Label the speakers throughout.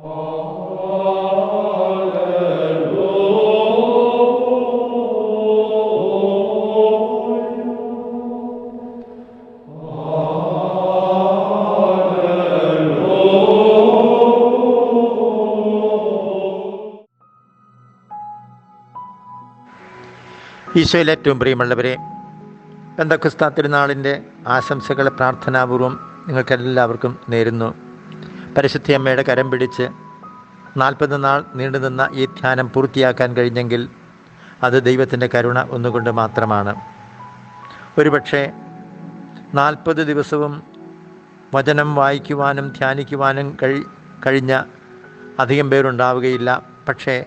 Speaker 1: ഈശോയിൽ ഏറ്റവും പ്രിയമുള്ളവരെ ബന്ധക്കുസ്താ തിരുനാളിന്റെ ആശംസകളെ പ്രാർത്ഥനാപൂർവം നിങ്ങൾക്കെല്ലാവർക്കും നേരുന്നു. പരിശുദ്ധി അമ്മയുടെ കരം പിടിച്ച് നാൽപ്പത് നാൾ നീണ്ടുനിന്ന ഈ ധ്യാനം പൂർത്തിയാക്കാൻ കഴിഞ്ഞെങ്കിൽ അത് ദൈവത്തിന്റെ കരുണ ഒന്നുകൊണ്ട് മാത്രമാണ്. ഒരുപക്ഷെ നാൽപ്പത് ദിവസവും വചനം വായിക്കുവാനും ധ്യാനിക്കുവാനും കഴി കഴിഞ്ഞ അധികം പേരുണ്ടാവുകയില്ല. പക്ഷേ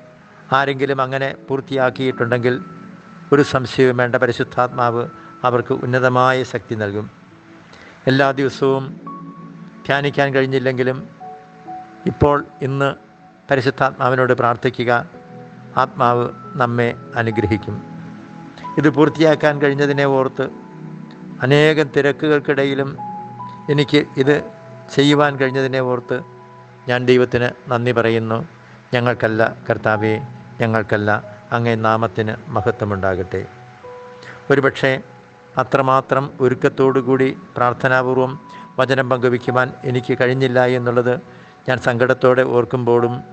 Speaker 1: ആരെങ്കിലും അങ്ങനെ പൂർത്തിയാക്കിയിട്ടുണ്ടെങ്കിൽ ഒരു സംശയവും വേണ്ട. പരിശുദ്ധാത്മാവ് അവർക്ക് ഉന്നതമായ ശക്തി നൽകും. എല്ലാ ദിവസവും ധ്യാനിക്കാൻ കഴിഞ്ഞില്ലെങ്കിലും ഇപ്പോൾ ഇന്ന് പരിശുദ്ധാത്മാവിനോട് പ്രാർത്ഥിക്കുക. ആത്മാവ് നമ്മെ അനുഗ്രഹിക്കും. ഇത് പൂർത്തിയാക്കാൻ കഴിഞ്ഞതിനെ ഓർത്ത് അനേകം തിരക്കുകൾക്കിടയിലും എനിക്ക് ഇത് ചെയ്യുവാൻ കഴിഞ്ഞതിനെ ഓർത്ത് ഞാൻ ദൈവത്തിന് നന്ദി പറയുന്നു. ഞങ്ങൾക്കല്ല കർത്താവെ ഞങ്ങൾക്കല്ല അങ്ങേ നാമത്തിന് മഹത്വമുണ്ടാകട്ടെ. ഒരുപക്ഷെ അത്രമാത്രം ഒരുക്കത്തോടുകൂടി പ്രാർത്ഥനാപൂർവം വചനം പങ്കുവയ്ക്കുവാൻ എനിക്ക് കഴിഞ്ഞില്ല എന്നുള്ളത് ഞാൻ സങ്കടത്തോടെ ഓർക്കുമ്പോഴും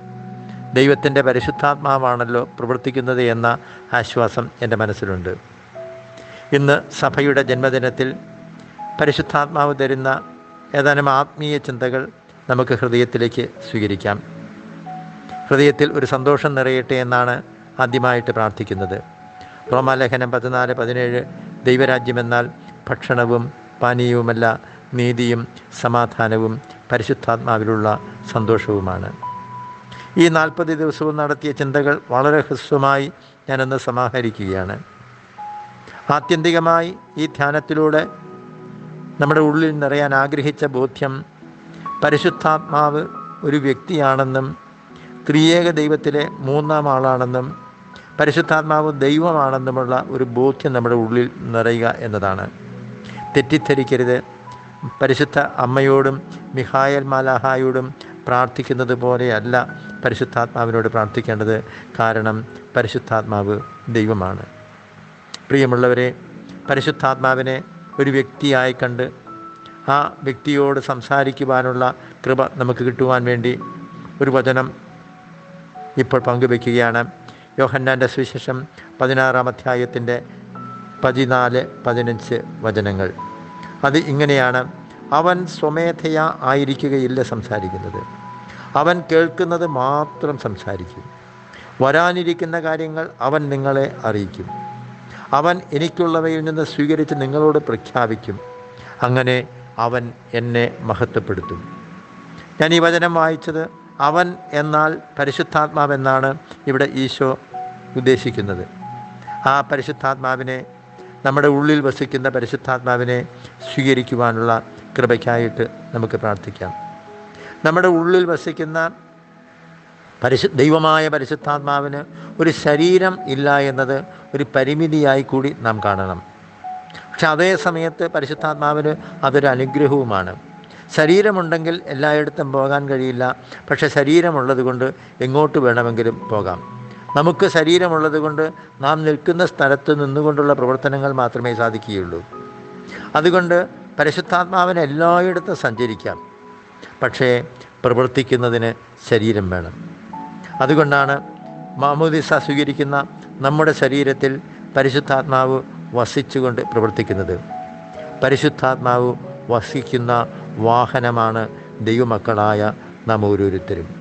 Speaker 1: ദൈവത്തിന്റെ പരിശുദ്ധാത്മാവാണല്ലോ പ്രവർത്തിക്കുന്നത് എന്ന ആശ്വാസം എന്റെ മനസ്സിലുണ്ട്. ഇന്ന് സഭയുടെ ജന്മദിനത്തിൽ പരിശുദ്ധാത്മാവ് തരുന്ന ഏതാനും ആത്മീയ ചിന്തകൾ നമുക്ക് ഹൃദയത്തിലേക്ക് സ്വീകരിക്കാം. ഹൃദയത്തിൽ ഒരു സന്തോഷം നിറയട്ടെ എന്നാണ് ആദ്യമായിട്ട് പ്രാർത്ഥിക്കുന്നത്. റോമാലേഖനം പതിനാല് പതിനേഴ് ദൈവരാജ്യമെന്നാൽ ഭക്ഷണവും പാനീയവുമല്ല നീതിയും സമാധാനവും പരിശുദ്ധാത്മാവിലുള്ള സന്തോഷവുമാണ്. ഈ നാൽപ്പത് ദിവസവും നടത്തിയ ചിന്തകൾ വളരെ ഹ്രസ്വമായി ഞാനൊന്ന് സമാഹരിക്കുകയാണ്. ആത്യന്തികമായി ഈ ധ്യാനത്തിലൂടെ നമ്മുടെ ഉള്ളിൽ നിറയാൻ ആഗ്രഹിച്ച ബോധ്യം പരിശുദ്ധാത്മാവ് ഒരു വ്യക്തിയാണെന്നും ത്രിയേക ദൈവത്തിലെ മൂന്നാം ആളാണെന്നും പരിശുദ്ധാത്മാവ് ദൈവമാണെന്നുമുള്ള ഒരു ബോധ്യം നമ്മുടെ ഉള്ളിൽ നിറയുക എന്നതാണ്. തെറ്റിദ്ധരിക്കരുത്. പരിശുദ്ധ അമ്മയോടും മിഹായൽ മാലാഹായോടും പ്രാർത്ഥിക്കുന്നത് പോലെയല്ല പരിശുദ്ധാത്മാവിനോട് പ്രാർത്ഥിക്കേണ്ടത്. കാരണം പരിശുദ്ധാത്മാവ് ദൈവമാണ്. പ്രിയമുള്ളവരെ പരിശുദ്ധാത്മാവിനെ ഒരു വ്യക്തിയായി കണ്ട് ആ വ്യക്തിയോട് സംസാരിക്കുവാനുള്ള കൃപ നമുക്ക് കിട്ടുവാൻ വേണ്ടി ഒരു വചനം ഇപ്പോൾ പങ്കുവെക്കുകയാണ് യോഹന്നാന്റെ സുവിശേഷം പതിനാറാം അധ്യായത്തിന്റെ പതിനാല് പതിനഞ്ച് വചനങ്ങൾ. അത് ഇങ്ങനെയാണ്. അവൻ സ്വമേധയാ ആയിരിക്കുകയില്ല സംസാരിക്കുന്നത്. അവൻ കേൾക്കുന്നത് മാത്രം സംസാരിക്കും. വരാനിരിക്കുന്ന കാര്യങ്ങൾ അവൻ നിങ്ങളെ അറിയിക്കും. അവൻ എനിക്കുള്ളവയിൽ നിന്ന് സ്വീകരിച്ച് നിങ്ങളോട് പ്രഖ്യാപിക്കും. അങ്ങനെ അവൻ എന്നെ മഹത്വപ്പെടുത്തും. ഞാൻ ഈ വചനം വായിച്ചത് അവൻ എന്നാൽ പരിശുദ്ധാത്മാവെന്നാണ് ഇവിടെ ഈശോ ഉദ്ദേശിക്കുന്നത്. ആ പരിശുദ്ധാത്മാവിനെ നമ്മുടെ ഉള്ളിൽ വസിക്കുന്ന പരിശുദ്ധാത്മാവിനെ സ്വീകരിക്കുവാനുള്ള കൃപയ്ക്കായിട്ട് നമുക്ക് പ്രാർത്ഥിക്കാം. നമ്മുടെ ഉള്ളിൽ വസിക്കുന്ന പരിശു ദൈവമായ പരിശുദ്ധാത്മാവിന് ഒരു ശരീരം ഇല്ല എന്നത് ഒരു പരിമിതിയായി കൂടി നാം കാണണം. പക്ഷെ അതേ സമയത്ത് പരിശുദ്ധാത്മാവിന് അതൊരു അനുഗ്രഹവുമാണ്. ശരീരമുണ്ടെങ്കിൽ എല്ലായിടത്തും പോകാൻ കഴിയില്ല. പക്ഷെ ശരീരമുള്ളത് കൊണ്ട് എങ്ങോട്ട് വേണമെങ്കിലും പോകാം. നമുക്ക് ശരീരമുള്ളത് കൊണ്ട് നാം നിൽക്കുന്ന സ്ഥലത്ത് നിന്നുകൊണ്ടുള്ള പ്രവർത്തനങ്ങൾ മാത്രമേ സാധിക്കുകയുള്ളൂ. അതുകൊണ്ട് പരിശുദ്ധാത്മാവിന് എല്ലായിടത്തും സഞ്ചരിക്കാം. പക്ഷേ പ്രവർത്തിക്കുന്നതിന് ശരീരം വേണം. അതുകൊണ്ടാണ് മാമോദിസ സ്വീകരിക്കുന്ന നമ്മുടെ ശരീരത്തിൽ പരിശുദ്ധാത്മാവ് വസിച്ചുകൊണ്ട് പ്രവർത്തിക്കുന്നത്. പരിശുദ്ധാത്മാവ് വസിക്കുന്ന വാഹനമാണ് ദൈവമക്കളായ നാം ഓരോരുത്തരും.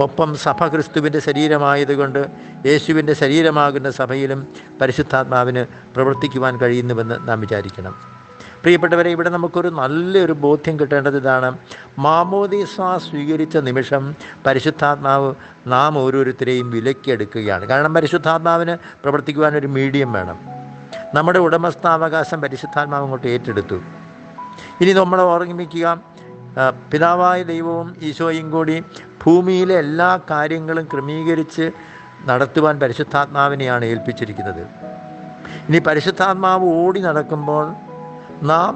Speaker 1: ഒപ്പം സഭ ക്രിസ്തുവിന്റെ ശരീരമായതുകൊണ്ട് യേശുവിന്റെ ശരീരമാകുന്ന സഭയിലും പരിശുദ്ധാത്മാവിന് പ്രവർത്തിക്കുവാൻ കഴിയുന്നുവെന്ന് നാം വിചാരിക്കണം. പ്രിയപ്പെട്ടവരെ ഇവിടെ നമുക്കൊരു നല്ലൊരു ബോധ്യം കിട്ടേണ്ടത് ഇതാണ്. മാമോദീസ സ്വീകരിച്ച നിമിഷം പരിശുദ്ധാത്മാവ് നാം ഓരോരുത്തരെയും വിലക്കിയെടുക്കുകയാണ്. കാരണം പരിശുദ്ധാത്മാവിന് പ്രവർത്തിക്കുവാൻ ഒരു മീഡിയം വേണം. നമ്മുടെ ഉടമസ്ഥാവകാശം പരിശുദ്ധാത്മാവ് അങ്ങോട്ട് ഏറ്റെടുത്തു. ഇനി നമ്മളെ ഓർമ്മിക്കുക പിതാവായ ദൈവവും ഈശോയും കൂടി ഭൂമിയിലെ എല്ലാ കാര്യങ്ങളും ക്രമീകരിച്ച് നടത്തുവാൻ പരിശുദ്ധാത്മാവിനെയാണ് ഏൽപ്പിച്ചിരിക്കുന്നത്. ഇനി പരിശുദ്ധാത്മാവ് ഓടി നടക്കുമ്പോൾ നാം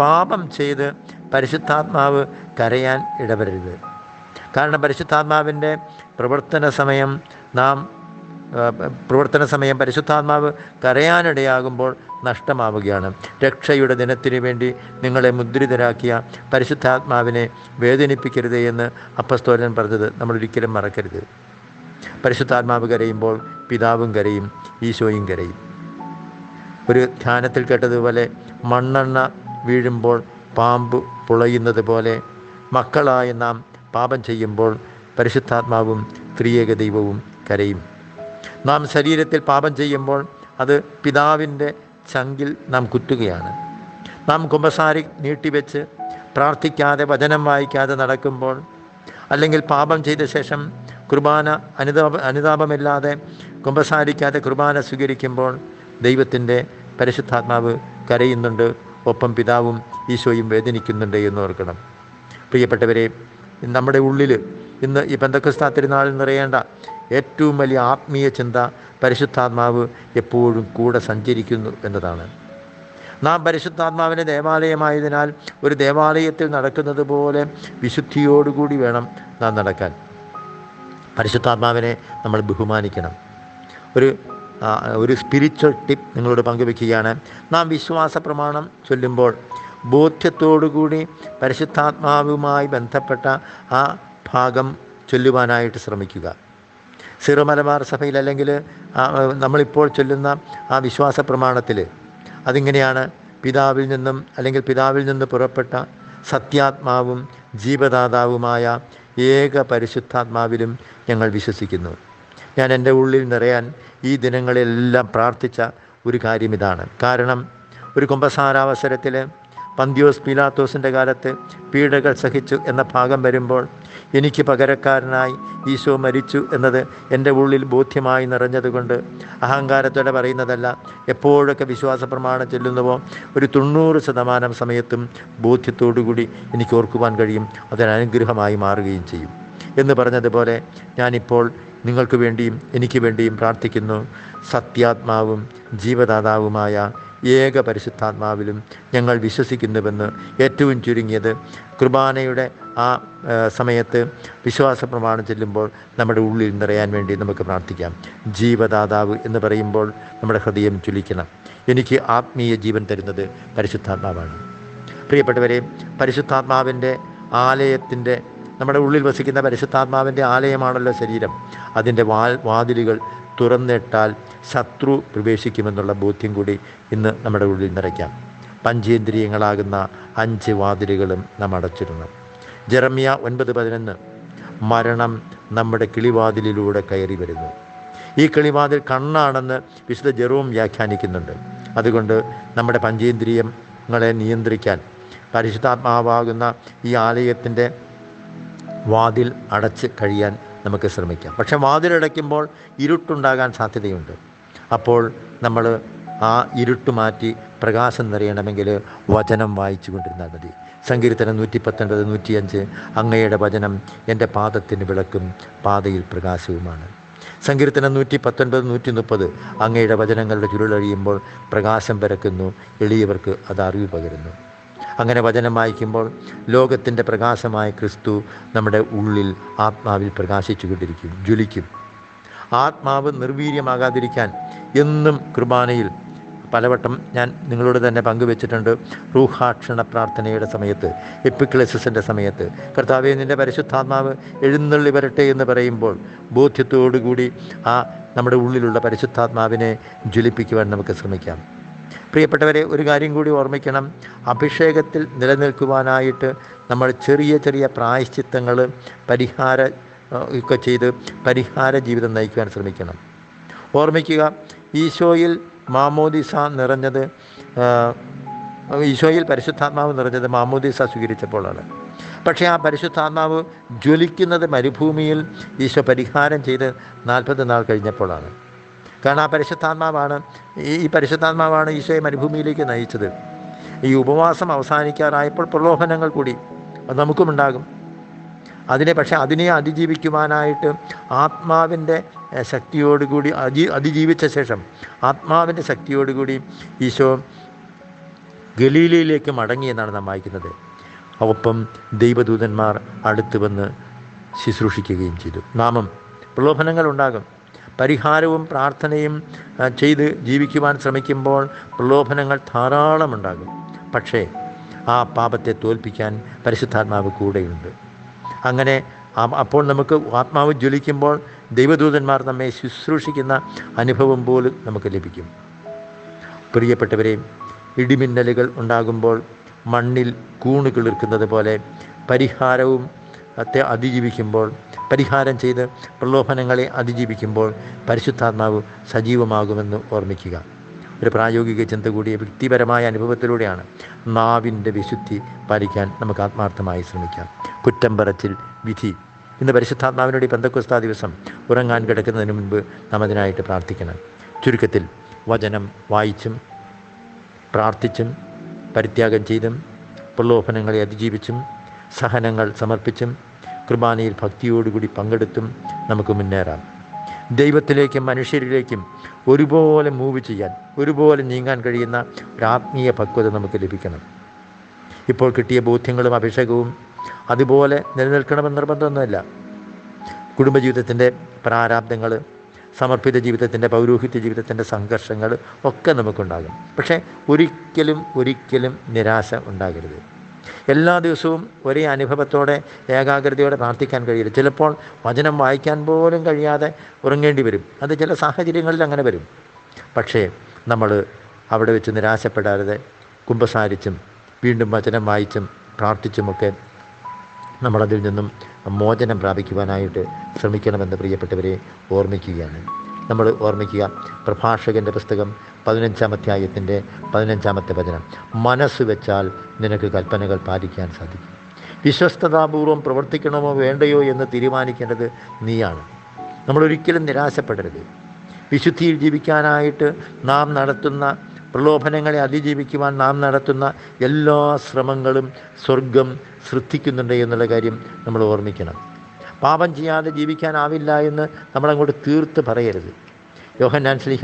Speaker 1: പാപം ചെയ്ത് പരിശുദ്ധാത്മാവ് കരയാൻ ഇടവരരുത്. കാരണം പരിശുദ്ധാത്മാവിന്റെ പ്രവർത്തന സമയം നാം പ്രവർത്തന സമയം പരിശുദ്ധാത്മാവ് കരയാനിടയാകുമ്പോൾ നഷ്ടമാവുകയാണ്. രക്ഷയുടെ ദിനത്തിനു വേണ്ടി നിങ്ങളെ മുദ്രിതരാക്കിയ പരിശുദ്ധാത്മാവിനെ വേദനിപ്പിക്കരുത് എന്ന് അപ്പസ്തോലൻ പറഞ്ഞത് നമ്മൾ ഒരിക്കലും മറക്കരുത്. പരിശുദ്ധാത്മാവ് കരയുമ്പോൾ പിതാവും കരയും ഈശോയും കരയും. ഒരു ധ്യാനത്തിൽ കേട്ടതുപോലെ മണ്ണെണ്ണ വീഴുമ്പോൾ പാമ്പ് പുളയുന്നത് പോലെ മക്കളായ നാം പാപം ചെയ്യുമ്പോൾ പരിശുദ്ധാത്മാവും ത്രിയേക ദൈവവും കരയും. നാം ശരീരത്തിൽ പാപം ചെയ്യുമ്പോൾ അത് പിതാവിന്റെ ചങ്കിൽ നാം കുത്തുകയാണ്. നാം കുമ്പസാരി നീട്ടിവെച്ച് പ്രാർത്ഥിക്കാതെ വചനം വായിക്കാതെ നടക്കുമ്പോൾ അല്ലെങ്കിൽ പാപം ചെയ്ത ശേഷം കുർബാന അനുതാപ അനുതാപമില്ലാതെ കുമ്പസാരിക്കാതെ കുർബാന സ്വീകരിക്കുമ്പോൾ ദൈവത്തിന്റെ പരിശുദ്ധാത്മാവ് കരയുന്നുണ്ട്. ഒപ്പം പിതാവും ഈശോയും വേദനിക്കുന്നുണ്ട് എന്ന് ഓർക്കണം. പ്രിയപ്പെട്ടവരെ നമ്മുടെ ഉള്ളിൽ ഇന്ന് ഈ ബന്ധക്രിസ്താ തിരുനാളിൽ നിറയേണ്ട ഏറ്റവും വലിയ ആത്മീയ ചിന്ത പരിശുദ്ധാത്മാവ് എപ്പോഴും കൂടെ സഞ്ചരിക്കുന്നു എന്നതാണ്. നാം പരിശുദ്ധാത്മാവിന്റെ ദേവാലയമായതിനാൽ ഒരു ദേവാലയത്തിൽ നടക്കുന്നത് പോലെ വിശുദ്ധിയോടുകൂടി വേണം നാം നടക്കാൻ. പരിശുദ്ധാത്മാവിനെ നമ്മൾ ബഹുമാനിക്കണം. ഒരു ഒരു സ്പിരിച്വൽ ടിപ്പ് നിങ്ങളോട് പങ്കുവെക്കുകയാണ്. നാം വിശ്വാസ പ്രമാണം ചൊല്ലുമ്പോൾ ബോധ്യത്തോടുകൂടി പരിശുദ്ധാത്മാവുമായി ബന്ധപ്പെട്ട ആ ഭാഗം ചൊല്ലുവാനായിട്ട് ശ്രമിക്കുക. സിറോ മലബാർ സഭയിൽ അല്ലെങ്കിൽ നമ്മളിപ്പോൾ ചൊല്ലുന്ന ആ വിശ്വാസ പ്രമാണത്തിൽ അതിങ്ങനെയാണ് പിതാവിൽ നിന്നും അല്ലെങ്കിൽ പിതാവിൽ നിന്ന് പുറപ്പെട്ട സത്യാത്മാവും ജീവദാതാവുമായ ഏക പരിശുദ്ധാത്മാവിലും ഞങ്ങൾ വിശ്വസിക്കുന്നു. ഞാൻ എന്റെ ഉള്ളിൽ നിറയാൻ ഈ ദിനങ്ങളിലെല്ലാം പ്രാർത്ഥിച്ച ഒരു കാര്യം ഇതാണ്. കാരണം ഒരു കുംഭസാരാവസരത്തിൽ പന്തിയോസ് പീലാത്തോസിന്റെ കാലത്ത് പീഡകൾ സഹിച്ചു എന്ന ഭാഗം വരുമ്പോൾ എനിക്ക് പകരക്കാരനായി ഈശോ മരിച്ചു എന്നത് എന്റെ ഉള്ളിൽ ബോധ്യമായി നിറഞ്ഞതുകൊണ്ട് അഹങ്കാരത്തോടെ പറയുന്നതല്ല എപ്പോഴൊക്കെ വിശ്വാസ പ്രമാണം ചെല്ലുന്നുവോ ഒരു തൊണ്ണൂറ് ശതമാനം സമയത്തും ബോധ്യത്തോടുകൂടി എനിക്ക് ഓർക്കുവാൻ കഴിയും അതിനനുഗ്രഹമായി മാറുകയും ചെയ്യും. എന്ന് പറഞ്ഞതുപോലെ ഞാനിപ്പോൾ നിങ്ങൾക്ക് വേണ്ടിയും എനിക്ക് വേണ്ടിയും പ്രാർത്ഥിക്കുന്നു. സത്യാത്മാവും ജീവദാതാവുമായ ഏക പരിശുദ്ധാത്മാവിലും ഞങ്ങൾ വിശ്വസിക്കുന്നുവെന്ന് ഏറ്റവും ചുരുങ്ങിയത് കുർബാനയുടെ ആ സമയത്ത് വിശ്വാസ പ്രമാണം ചെല്ലുമ്പോൾ നമ്മുടെ ഉള്ളിൽ നിറയാൻ വേണ്ടി നമുക്ക് പ്രാർത്ഥിക്കാം. ജീവദാതാവ് എന്ന് പറയുമ്പോൾ നമ്മുടെ ഹൃദയം ചുലിക്കണം എനിക്ക് ആത്മീയ ജീവൻ തരുന്നത് പരിശുദ്ധാത്മാവാണ്. പ്രിയപ്പെട്ടവരെ പരിശുദ്ധാത്മാവിന്റെ ആലയത്തിന്റെ നമ്മുടെ ഉള്ളിൽ വസിക്കുന്ന പരിശുദ്ധാത്മാവിന്റെ ആലയമാണല്ലോ ശരീരം. അതിന്റെ വാൽ വാതിലുകൾ തുറന്നിട്ടാൽ ശത്രു പ്രവേശിക്കുമെന്നുള്ള ബോധ്യം കൂടി ഇന്ന് നമ്മുടെ ഉള്ളിൽ നിറയ്ക്കാം. പഞ്ചേന്ദ്രിയങ്ങളാകുന്ന അഞ്ച് വാതിലുകളും നാം അടച്ചിടണം. ജെറമ്യ ഒൻപത് പതിനൊന്ന്. മരണം നമ്മുടെ കിളിവാതിലിലൂടെ കയറി വരുന്നു. ഈ കിളിവാതിൽ കണ്ണാണെന്ന് വിശുദ്ധ ജെറൂം വ്യാഖ്യാനിക്കുന്നുണ്ട്. അതുകൊണ്ട് നമ്മുടെ പഞ്ചേന്ദ്രിയങ്ങളെ നിയന്ത്രിക്കാൻ പരിശുദ്ധാത്മാവാകുന്ന ഈ ആലയത്തിന്റെ വാതിൽ അടച്ച് കഴിയാൻ നമുക്ക് ശ്രമിക്കാം. പക്ഷെ വാതിലടയ്ക്കുമ്പോൾ ഇരുട്ടുണ്ടാകാൻ സാധ്യതയുണ്ട്. അപ്പോൾ നമ്മൾ ആ ഇരുട്ട് മാറ്റി പ്രകാശം നിറയണമെങ്കിൽ വചനം വായിച്ചു കൊണ്ടിരുന്നാൽ മതി. സങ്കീർത്തനം നൂറ്റി പത്തൊൻപത് നൂറ്റിയഞ്ച്. അങ്ങയുടെ വചനം എന്റെ പാദത്തിന് വിളക്കും പാതയിൽ പ്രകാശവുമാണ്. സങ്കീർത്തനം നൂറ്റി പത്തൊൻപത് നൂറ്റി മുപ്പത് അങ്ങയുടെ വചനങ്ങളുടെ ചുരുളഴിയുമ്പോൾ പ്രകാശം പരക്കുന്നു എളിയവർക്ക് അത് അറിവ് പകരുന്നു. അങ്ങനെ വചനം വായിക്കുമ്പോൾ ലോകത്തിന്റെ പ്രകാശമായ ക്രിസ്തു നമ്മുടെ ഉള്ളിൽ ആത്മാവിൽ പ്രകാശിച്ചു കൊണ്ടിരിക്കും ജ്വലിക്കും. ആത്മാവ് നിർവീര്യമാകാതിരിക്കാൻ എന്നും കുർബാനയിൽ പലവട്ടം ഞാൻ നിങ്ങളോട് തന്നെ പങ്കുവെച്ചിട്ടുണ്ട് റൂഹാക്ഷണ പ്രാർത്ഥനയുടെ സമയത്ത് എപ്പിക്ലസിന്റെ സമയത്ത്. കർത്താവെ നിന്റെ പരിശുദ്ധാത്മാവ് എഴുന്നള്ളി വരട്ടെ എന്ന് പറയുമ്പോൾ ബോധ്യത്തോടുകൂടി ആ നമ്മുടെ ഉള്ളിലുള്ള പരിശുദ്ധാത്മാവിനെ ജ്വലിപ്പിക്കുവാൻ നമുക്ക് ശ്രമിക്കാം. പ്രിയപ്പെട്ടവരെ ഒരു കാര്യം കൂടി ഓർമ്മിക്കണം. അഭിഷേകത്തിൽ നിലനിൽക്കുവാനായിട്ട് നമ്മൾ ചെറിയ ചെറിയ പ്രായശ്ചിത്തങ്ങൾ പരിഹാര ഒക്കെ ചെയ്ത് പരിഹാര ജീവിതം നയിക്കുവാൻ ശ്രമിക്കണം. ഓർമ്മിക്കുക ഈശോയിൽ മാമോദിസ നിറഞ്ഞത് ഈശോയിൽ പരിശുദ്ധാത്മാവ് നിറഞ്ഞത് മാമോദിസ സ്വീകരിച്ചപ്പോഴാണ്. പക്ഷേ ആ പരിശുദ്ധാത്മാവ് ജ്വലിക്കുന്നത് മരുഭൂമിയിൽ ഈശോ പരിഹാരം ചെയ്ത് നാൽപ്പത് നാൾ കഴിഞ്ഞപ്പോഴാണ്. കാരണം ആ പരിശുദ്ധാത്മാവാണ് ഈ പരിശുദ്ധാത്മാവാണ് ഈശോയെ മരുഭൂമിയിലേക്ക് നയിച്ചത്. ഈ ഉപവാസം അവസാനിക്കാറായപ്പോൾ പ്രലോഭനങ്ങൾ കൂടി നമുക്കുമുണ്ടാകും. അതിനെ പക്ഷേ അതിനെ അതിജീവിക്കുവാനായിട്ട് ആത്മാവിന്റെ ശക്തിയോടുകൂടി അതി അതിജീവിച്ച ശേഷം ആത്മാവിന്റെ ശക്തിയോടുകൂടി ഈശോ ഗലീലയിലേക്ക് മടങ്ങി എന്നാണ് നാം വായിക്കുന്നത്. ഒപ്പം ദൈവദൂതന്മാർ അടുത്ത് വന്ന് ശുശ്രൂഷിക്കുകയും ചെയ്തു. നാമം പ്രലോഭനങ്ങൾ ഉണ്ടാകും. പരിഹാരവും പ്രാർത്ഥനയും ചെയ്ത് ജീവിക്കുവാൻ ശ്രമിക്കുമ്പോൾ പ്രലോഭനങ്ങൾ ധാരാളമുണ്ടാകും പക്ഷേ ആ പാപത്തെ തോൽപ്പിക്കാൻ പരിശുദ്ധാത്മാവ് കൂടെയുണ്ട്. അങ്ങനെ അപ്പോൾ നമുക്ക് ആത്മാവ് ജ്വലിക്കുമ്പോൾ ദൈവദൂതന്മാർ നമ്മെ ശുശ്രൂഷിക്കുന്ന അനുഭവം പോലും നമുക്ക് ലഭിക്കും. പ്രിയപ്പെട്ടവരെ ഇടിമിന്നലുകൾ ഉണ്ടാകുമ്പോൾ മണ്ണിൽ കൂണുകൾ കിളിർക്കുന്നത് പോലെ പരിഹാരവും ത്തെ അതിജീവിക്കുമ്പോൾ പരിഹാരം ചെയ്ത് പ്രലോഭനങ്ങളെ അതിജീവിക്കുമ്പോൾ പരിശുദ്ധാത്മാവ് സജീവമാകുമെന്ന് ഓർമ്മിക്കുക. ഒരു പ്രായോഗിക ചിന്ത കൂടിയ വ്യക്തിപരമായ അനുഭവത്തിലൂടെയാണ് നാവിന്റെ വിശുദ്ധി പാലിക്കാൻ നമുക്ക് ആത്മാർത്ഥമായി ശ്രമിക്കാം. കുറ്റം പറച്ചിൽ വിധി ഇന്ന് പരിശുദ്ധാത്മാവിനോട് ഈ പെന്തക്കുസ്താ ദിവസം ഉറങ്ങാൻ കിടക്കുന്നതിന് മുൻപ് നാം അതിനായിട്ട് പ്രാർത്ഥിക്കണം. ചുരുക്കത്തിൽ വചനം വായിച്ചും പ്രാർത്ഥിച്ചും പരിത്യാഗം ചെയ്തും പ്രലോഭനങ്ങളെ അതിജീവിച്ചും സഹനങ്ങൾ സമർപ്പിച്ചും കുർബാനയിൽ ഭക്തിയോടുകൂടി പങ്കെടുത്തും നമുക്ക് മുന്നേറാം. ദൈവത്തിലേക്കും മനുഷ്യരിലേക്കും ഒരുപോലെ മൂവ് ചെയ്യാൻ ഒരുപോലെ നീങ്ങാൻ കഴിയുന്ന ഒരു ആത്മീയ പക്വത നമുക്ക് ലഭിക്കണം. ഇപ്പോൾ കിട്ടിയ ബോധ്യങ്ങളും അഭിഷേകവും അതുപോലെ നിലനിൽക്കണമെന്ന് നിർബന്ധമൊന്നുമില്ല കുടുംബജീവിതത്തിന്റെ പ്രാരാബ്ദങ്ങൾ സമർപ്പിത ജീവിതത്തിന്റെ പൗരോഹിത്യ ജീവിതത്തിന്റെ സംഘർഷങ്ങൾ ഒക്കെ നമുക്കുണ്ടാകും. പക്ഷേ ഒരിക്കലും ഒരിക്കലും നിരാശ ഉണ്ടാകരുത്. എല്ലാ ദിവസവും ഒരേ അനുഭവത്തോടെ ഏകാഗ്രതയോടെ പ്രാർത്ഥിക്കാൻ കഴിയില്ല. ചിലപ്പോൾ വചനം വായിക്കാൻ പോലും കഴിയാതെ ഉറങ്ങേണ്ടി വരും. അത് ചില സാഹചര്യങ്ങളിൽ അങ്ങനെ വരും. പക്ഷേ നമ്മൾ അവിടെ വെച്ച് നിരാശപ്പെടാതെ കുമ്പസാരിച്ചും വീണ്ടും വചനം വായിച്ചും പ്രാർത്ഥിച്ചുമൊക്കെ നമ്മളതിൽ നിന്നും മോചനം പ്രാപിക്കുവാനായിട്ട് ശ്രമിക്കണമെന്ന് പ്രിയപ്പെട്ടവരെ ഓർമ്മിക്കുകയാണ്. നമ്മൾ ഓർമ്മിക്കുക പ്രഭാഷകന്റെ പുസ്തകം പതിനഞ്ചാം അധ്യായത്തിന്റെ പതിനഞ്ചാമത്തെ വചനം. മനസ്സ് വെച്ചാൽ നിനക്ക് കൽപ്പനകൾ പാലിക്കാൻ സാധിക്കും. വിശ്വസ്തതാപൂർവം പ്രവർത്തിക്കണമോ വേണ്ടയോ എന്ന് തീരുമാനിക്കേണ്ടത് നീയാണ്. നമ്മളൊരിക്കലും നിരാശപ്പെടരുത്. വിശുദ്ധിയിൽ ജീവിക്കാനായിട്ട് നാം നടത്തുന്ന പ്രലോഭനങ്ങളെ അതിജീവിക്കുവാൻ നാം നടത്തുന്ന എല്ലാ ശ്രമങ്ങളും സ്വർഗം ശ്രദ്ധിക്കുന്നുണ്ട് എന്നുള്ള കാര്യം നമ്മൾ ഓർമ്മിക്കണം. പാപം ചെയ്യാതെ ജീവിക്കാനാവില്ല എന്ന് നമ്മളങ്ങോട്ട് തീർത്ത് പറയരുത്. യോഹന്നാൻ ശ്രീഹ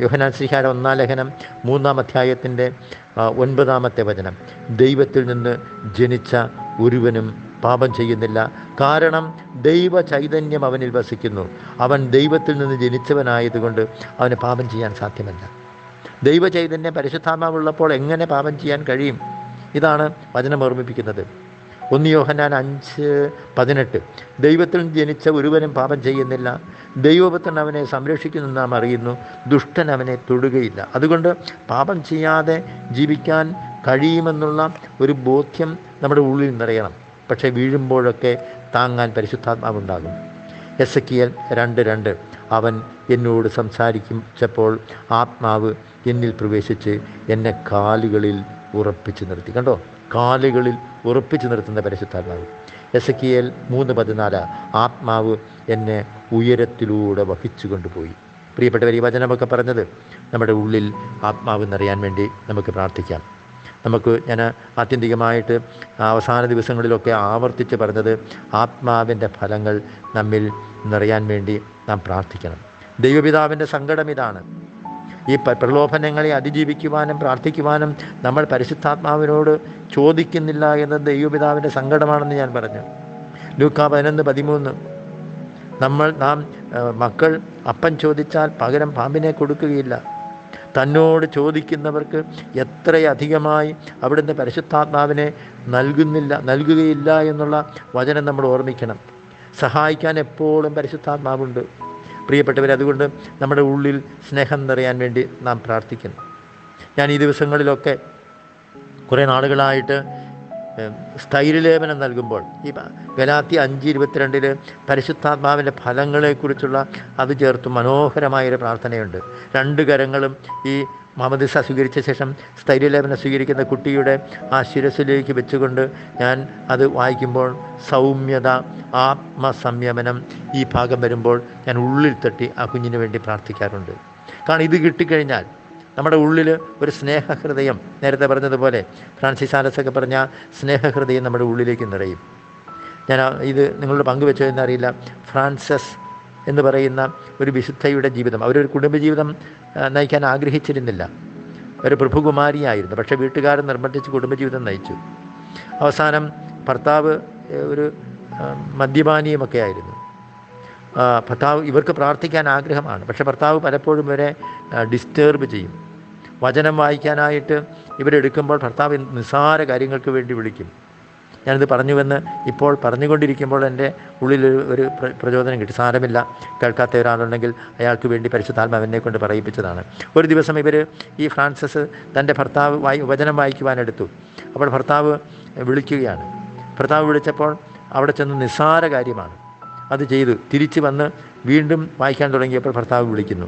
Speaker 1: യോഹന്നാൻ ശ്രീഹായുടെ ഒന്നാം ലേഖനം മൂന്നാം അധ്യായത്തിന്റെ ഒൻപതാമത്തെ വചനം. ദൈവത്തിൽ നിന്ന് ജനിച്ച ഒരുവനും പാപം ചെയ്യുന്നില്ല. കാരണം ദൈവ ചൈതന്യം അവനിൽ വസിക്കുന്നു. അവൻ ദൈവത്തിൽ നിന്ന് ജനിച്ചവനായതുകൊണ്ട് അവന് പാപം ചെയ്യാൻ സാധ്യമല്ല. ദൈവ ചൈതന്യം പരിശുദ്ധാത്മാവുള്ളപ്പോൾ എങ്ങനെ പാപം ചെയ്യാൻ കഴിയും? ഇതാണ് വചനം ഓർമ്മിപ്പിക്കുന്നത്. ഒന്ന് യോഹനാൻ അഞ്ച് പതിനെട്ട്. ദൈവത്തിൽ ജനിച്ച ഒരുവനും പാപം ചെയ്യുന്നില്ല. ദൈവപുത്രൻ അവനെ സംരക്ഷിക്കുന്നു നാം അറിയുന്നു. ദുഷ്ടൻ അവനെ തൊടുകയില്ല. അതുകൊണ്ട് പാപം ചെയ്യാതെ ജീവിക്കാൻ കഴിയുമെന്നുള്ള ഒരു ബോധ്യം നമ്മുടെ ഉള്ളിൽ നിറയണം. പക്ഷേ വീഴുമ്പോഴൊക്കെ താങ്ങാൻ പരിശുദ്ധാത്മാവുണ്ടാകും. എസ് കിയൽ രണ്ട് രണ്ട് അവൻ എന്നോട് സംസാരിച്ചപ്പോൾ ആത്മാവ് എന്നിൽ പ്രവേശിച്ച് എന്നെ കാലുകളിൽ ഉറപ്പിച്ച് നിർത്തി. കണ്ടോ? കാലുകളിൽ ഉറപ്പിച്ച് നിർത്തുന്ന പരിശുദ്ധാത്മാവ്. എസ് കിയൽ മൂന്ന് പതിനാല് ആത്മാവ് എന്നെ ഉയരത്തിലൂടെ വഹിച്ചു കൊണ്ടുപോയി. പ്രിയപ്പെട്ടവർ ഈ വചനമൊക്കെ പറഞ്ഞത് നമ്മുടെ ഉള്ളിൽ ആത്മാവ് വേണ്ടി നമുക്ക് പ്രാർത്ഥിക്കാം. നമുക്ക് ഞാൻ ആത്യന്തികമായിട്ട് അവസാന ദിവസങ്ങളിലൊക്കെ ആവർത്തിച്ച് പറഞ്ഞത് ആത്മാവിന്റെ ഫലങ്ങൾ നമ്മിൽ നിറയാൻ വേണ്ടി നാം പ്രാർത്ഥിക്കണം. ദൈവപിതാവിന്റെ സങ്കടം ഇതാണ്. ഈ പ്രലോഭനങ്ങളെ അതിജീവിക്കുവാനും പ്രാർത്ഥിക്കുവാനും നമ്മൾ പരിശുദ്ധാത്മാവിനോട് ചോദിക്കുന്നില്ല എന്നത് ദൈവപിതാവിന്റെ സങ്കടമാണെന്ന് ഞാൻ പറഞ്ഞു. ലൂക്ക പതിനൊന്ന് പതിമൂന്ന്. നമ്മൾ നാം മക്കൾ അപ്പൻ ചോദിച്ചാൽ പകരം പാമ്പിനെ കൊടുക്കുകയില്ല. തന്നോട് ചോദിക്കുന്നവർക്ക് എത്രയധികമായി അവിടുന്ന് പരിശുദ്ധാത്മാവിനെ നൽകുന്നില്ല നൽകുകയില്ല എന്നുള്ള വചനം നമ്മൾ ഓർമ്മിക്കണം. സഹായിക്കാൻ എപ്പോഴും പരിശുദ്ധാത്മാവുണ്ട്. പ്രിയപ്പെട്ടവർ അതുകൊണ്ട് നമ്മുടെ ഉള്ളിൽ സ്നേഹം നിറയാൻ വേണ്ടി നാം പ്രാർത്ഥിക്കുന്നു. ഞാൻ ഈ ദിവസങ്ങളിലൊക്കെ കുറേ നാളുകളായിട്ട് സ്ഥൈര്യലേപനം നൽകുമ്പോൾ ഈ ഗലാത്തി അഞ്ച് ഇരുപത്തിരണ്ടിൽ പരിശുദ്ധാത്മാവിന്റെ ഫലങ്ങളെക്കുറിച്ചുള്ള അത് ചേർത്ത് മനോഹരമായൊരു പ്രാർത്ഥനയുണ്ട്. രണ്ട് കരങ്ങളും ഈ മമദിസ സ്വീകരിച്ച ശേഷം സ്ഥൈര്യലേപനം സ്വീകരിക്കുന്ന കുട്ടിയുടെ ആ ശിരസിലേക്ക് വെച്ചുകൊണ്ട് ഞാൻ അത് വായിക്കുമ്പോൾ സൗമ്യത ആത്മസംയമനം ഈ ഭാഗം വരുമ്പോൾ ഞാൻ ഉള്ളിൽ തട്ടി ആ കുഞ്ഞിന് വേണ്ടി പ്രാർത്ഥിക്കാറുണ്ട്. കാരണം ഇത് കിട്ടിക്കഴിഞ്ഞാൽ നമ്മുടെ ഉള്ളിൽ ഒരു സ്നേഹഹൃദയം. നേരത്തെ പറഞ്ഞതുപോലെ ഫ്രാൻസിസ് ആലസൊക്കെ പറഞ്ഞ സ്നേഹഹൃദയം നമ്മുടെ ഉള്ളിലേക്ക് നിറയും. ഞാൻ ഇത് നിങ്ങളോട് പങ്കുവെച്ചോ എന്നറിയില്ല ഫ്രാൻസസ് എന്ന് പറയുന്ന ഒരു വിശുദ്ധയുടെ ജീവിതം. അവരൊരു കുടുംബജീവിതം നയിക്കാൻ ആഗ്രഹിച്ചിരുന്നില്ല. ഒരു പ്രഭുകുമാരിയായിരുന്നു. പക്ഷേ വീട്ടുകാരൻ നിർബന്ധിച്ച് കുടുംബജീവിതം നയിച്ചു. അവസാനം ഭർത്താവ് ഒരു മദ്യപാനിയുമൊക്കെ ആയിരുന്നു. ഭർത്താവ് ഇവർക്ക് പ്രാർത്ഥിക്കാൻ ആഗ്രഹമാണ്. പക്ഷേ ഭർത്താവ് പലപ്പോഴും ഇവരെ ഡിസ്റ്റേർബ് ചെയ്യും. വചനം വായിക്കാനായിട്ട് ഇവരെടുക്കുമ്പോൾ ഭർത്താവ് നിസ്സാര കാര്യങ്ങൾക്ക് വേണ്ടി വിളിക്കും. ഞാനിത് പറഞ്ഞുവെന്ന് ഇപ്പോൾ പറഞ്ഞുകൊണ്ടിരിക്കുമ്പോൾ എന്റെ ഉള്ളിൽ ഒരു- ഒരു പ്ര- പ്രചോദനം കിട്ടി. സാരമില്ല. കേൾക്കാത്ത ഒരാളുണ്ടെങ്കിൽ അയാൾക്ക് വേണ്ടി പരിശുദ്ധാത്മാവിനെ കൊണ്ട് പറയിപ്പിച്ചതാണ്. ഒരു ദിവസം ഇവർ ഈ ഫ്രാൻസിസ് തന്റെ ഭർത്താവ് വായി വചനം വായിക്കുവാനെടുത്തു അപ്പോൾ ഭർത്താവ് വിളിക്കുകയാണ്. ഭർത്താവ് വിളിച്ചപ്പോൾ അവിടെ ചെന്ന് നിസ്സാര കാര്യമാണ്. അത് ചെയ്തു. തിരിച്ച് വന്ന് വീണ്ടും വായിക്കാൻ തുടങ്ങിയപ്പോൾ ഭർത്താവ് വിളിക്കുന്നു.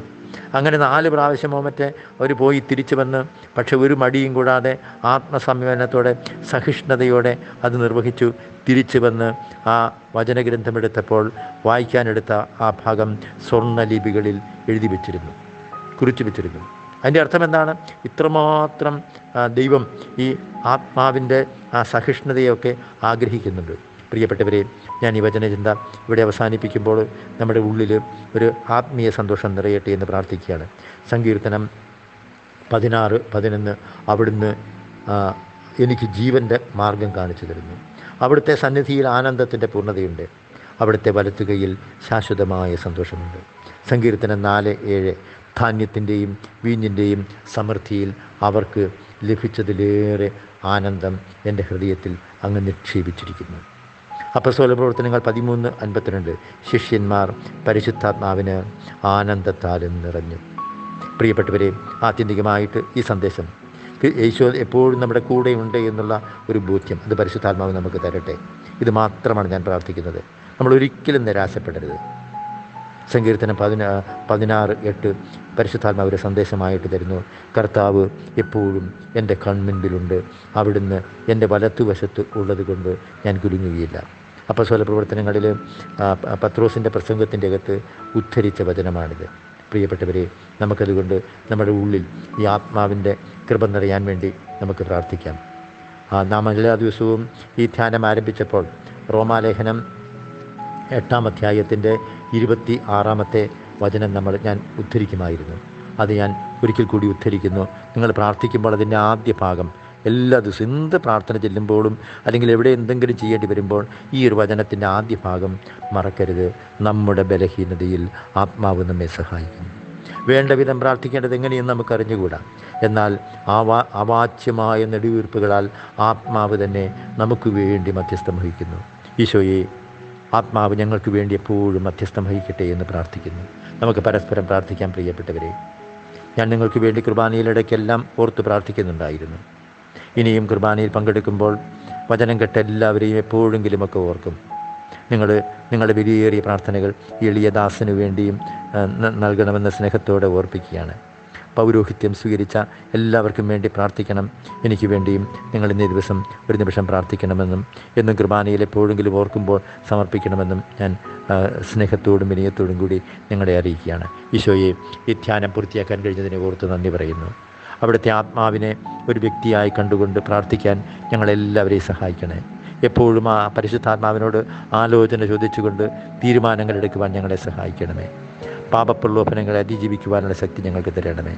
Speaker 1: അങ്ങനെ നാല് പ്രാവശ്യമോ മറ്റേ അവർ പോയി തിരിച്ചു വന്ന് പക്ഷെ ഒരു മടിയും കൂടാതെ ആത്മസംയമനത്തോടെ സഹിഷ്ണുതയോടെ അത് നിർവഹിച്ചു. തിരിച്ചു വന്ന് ആ വചനഗ്രന്ഥമെടുത്തപ്പോൾ വായിക്കാനെടുത്ത ആ ഭാഗം സ്വർണലിപികളിൽ എഴുതി വച്ചിരുന്നു കുറിച്ചു വെച്ചിരുന്നു. അതിന്റെ അർത്ഥം എന്താണ് ഇത്രമാത്രം ദൈവം ഈ ആത്മാവിന്റെ ആ സഹിഷ്ണുതയൊക്കെ ആഗ്രഹിക്കുന്നുണ്ട്. പ്രിയപ്പെട്ടവരെ ഞാൻ ഈ വചനചിന്ത ഇവിടെ അവസാനിപ്പിക്കുമ്പോൾ നമ്മുടെ ഉള്ളിൽ ഒരു ആത്മീയ സന്തോഷം നിറയട്ടെ എന്ന് പ്രാർത്ഥിക്കുകയാണ്. സങ്കീർത്തനം പതിനാറ് പതിനൊന്ന് അവിടുന്ന് എനിക്ക് ജീവന്റെ മാർഗം കാണിച്ചു തരുന്നു. അവിടുത്തെ സന്നിധിയിൽ ആനന്ദത്തിന്റെ പൂർണതയുണ്ട്. അവിടുത്തെ വലത്തുകയിൽ ശാശ്വതമായ സന്തോഷമുണ്ട്. സങ്കീർത്തനം നാല് ഏഴ് ധാന്യത്തിന്റെയും വീഞ്ഞിന്റെയും സമൃദ്ധിയിൽ അവർക്ക് ലഭിച്ചതിലേറെ ആനന്ദം എന്റെ ഹൃദയത്തിൽ അങ്ങ് നിക്ഷേപിച്ചിരിക്കുന്നു. അപ്പസ്തോല പ്രവർത്തനങ്ങൾ പതിമൂന്ന് അൻപത്തിരണ്ട്. ശിഷ്യന്മാർ പരിശുദ്ധാത്മാവിന് ആനന്ദത്താലും നിറഞ്ഞു. പ്രിയപ്പെട്ടവരെ ആത്യന്തികമായിട്ട് ഈ സന്ദേശം യേശു എപ്പോഴും നമ്മുടെ കൂടെയുണ്ട് എന്നുള്ള ഒരു ബോധ്യം അത് പരിശുദ്ധാത്മാവ് നമുക്ക് തരട്ടെ. ഇത് മാത്രമാണ് ഞാൻ പ്രാർത്ഥിക്കുന്നത്. നമ്മൾ ഒരിക്കലും നിരാശപ്പെടരുത്. സങ്കീർത്തനം പതിനാ പതിനാറ് എട്ട് പരിശുദ്ധാത്മാവ് ഒരു സന്ദേശമായിട്ട് തരുന്നു. കർത്താവ് എപ്പോഴും എന്റെ കൺമുൻപിലുണ്ട്. അവിടുന്ന് എന്റെ വലത്തുവശത്ത് ഉള്ളത് കൊണ്ട് ഞാൻ കുലുങ്ങുകയില്ല. അപ്പസ്വല പ്രവർത്തനങ്ങളിൽ പത്രോസിന്റെ പ്രസംഗത്തിന്റെ അകത്ത് ഉദ്ധരിച്ച വചനമാണിത്. പ്രിയപ്പെട്ടവരെ നമുക്കതുകൊണ്ട് നമ്മുടെ ഉള്ളിൽ ഈ ആത്മാവിന്റെ കൃപ നിറയാൻ വേണ്ടി നമുക്ക് പ്രാർത്ഥിക്കാം. നാം എല്ലാ ദിവസവും ഈ ധ്യാനം ആരംഭിച്ചപ്പോൾ റോമാലേഖനം എട്ടാം അധ്യായത്തിന്റെ ഇരുപത്തി ആറാമത്തെ വചനം നമ്മൾ ഞാൻ ഉദ്ധരിക്കുമായിരുന്നു. അത് ഞാൻ ഒരിക്കൽ കൂടി ഉദ്ധരിക്കുന്നു. നിങ്ങൾ പ്രാർത്ഥിക്കുമ്പോൾ അതിന്റെ ആദ്യ ഭാഗം എല്ലാ ദിവസവും എന്ത് പ്രാർത്ഥന ചെല്ലുമ്പോഴും അല്ലെങ്കിൽ എവിടെ എന്തെങ്കിലും ചെയ്യേണ്ടി വരുമ്പോൾ ഈ ഒരു വചനത്തിന്റെ ആദ്യ ഭാഗം മറക്കരുത്. നമ്മുടെ ബലഹീനതയിൽ ആത്മാവ് നമ്മെ സഹായിക്കും വേണ്ട വിധം പ്രാർത്ഥിക്കേണ്ടത് എങ്ങനെയെന്ന് നമുക്ക് അറിഞ്ഞുകൂടാ. എന്നാൽ അവാ അവാച്യമായ നെടുവീർപ്പുകളാൽ ആത്മാവ് തന്നെ നമുക്ക് വേണ്ടി മധ്യസ്ഥം വഹിക്കുന്നു. ഈശോയെ ആത്മാവ് ഞങ്ങൾക്ക് വേണ്ടി എപ്പോഴും മധ്യസ്ഥം വഹിക്കട്ടെ എന്ന് പ്രാർത്ഥിക്കുന്നു. നമുക്ക് പരസ്പരം പ്രാർത്ഥിക്കാൻ പ്രിയപ്പെട്ടവരെ. ഞാൻ നിങ്ങൾക്ക് വേണ്ടി കുർബാനയിലിടയ്ക്കെല്ലാം ഓർത്ത് പ്രാർത്ഥിക്കുന്നുണ്ടായിരുന്നു. ഇനിയും കുർബാനയിൽ പങ്കെടുക്കുമ്പോൾ വചനം കെട്ട എല്ലാവരെയും എപ്പോഴെങ്കിലുമൊക്കെ ഓർക്കും. നിങ്ങൾ നിങ്ങളുടെ വിലയേറിയ പ്രാർത്ഥനകൾ എളിയദാസന് വേണ്ടിയും നൽകണമെന്ന സ്നേഹത്തോടെ ഓർപ്പിക്കുകയാണ്. പൗരോഹിത്യം സ്വീകരിച്ച എല്ലാവർക്കും വേണ്ടി പ്രാർത്ഥിക്കണം. എനിക്ക് വേണ്ടിയും നിങ്ങൾ ഇന്നേ ദിവസം ഒരു നിമിഷം പ്രാർത്ഥിക്കണമെന്നും എന്നും കുർബാനയിൽ എപ്പോഴെങ്കിലും ഓർക്കുമ്പോൾ സമർപ്പിക്കണമെന്നും ഞാൻ സ്നേഹത്തോടും വിനയത്തോടും കൂടി നിങ്ങളെ അറിയിക്കുകയാണ്. ഈശോയെ ഈ ധ്യാനം പൂർത്തിയാക്കാൻ കഴിഞ്ഞതിനെ ഓർത്ത് നന്ദി പറയുന്നു. അവിടുത്തെ ആത്മാവിനെ ഒരു വ്യക്തിയായി കണ്ടുകൊണ്ട് പ്രാർത്ഥിക്കാൻ ഞങ്ങളെല്ലാവരെയും സഹായിക്കണേ. എപ്പോഴും ആ പരിശുദ്ധാത്മാവിനോട് ആലോചന ചോദിച്ചുകൊണ്ട് തീരുമാനങ്ങൾ എടുക്കുവാൻ ഞങ്ങളെ സഹായിക്കണമേ. പാപപ്രലോഭനങ്ങളെ അതിജീവിക്കുവാനുള്ള ശക്തി ഞങ്ങൾക്ക് തരണമേ.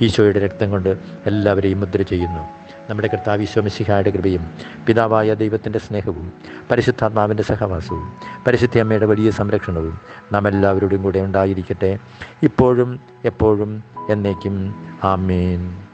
Speaker 1: ഈശോയുടെ രക്തം കൊണ്ട് എല്ലാവരെയും മുദ്ര ചെയ്യുന്നു. നമ്മുടെ കർത്താവ് ഈശോ മിശിഹായുടെ കൃപയും പിതാവായ ദൈവത്തിന്റെ സ്നേഹവും പരിശുദ്ധാത്മാവിന്റെ സഹവാസവും പരിശുദ്ധ അമ്മയുടെ വലിയ സംരക്ഷണവും നാം എല്ലാവരോടും കൂടെ ഉണ്ടായിരിക്കട്ടെ. ഇപ്പോഴും എപ്പോഴും എന്നേക്കും. ആമേൻ.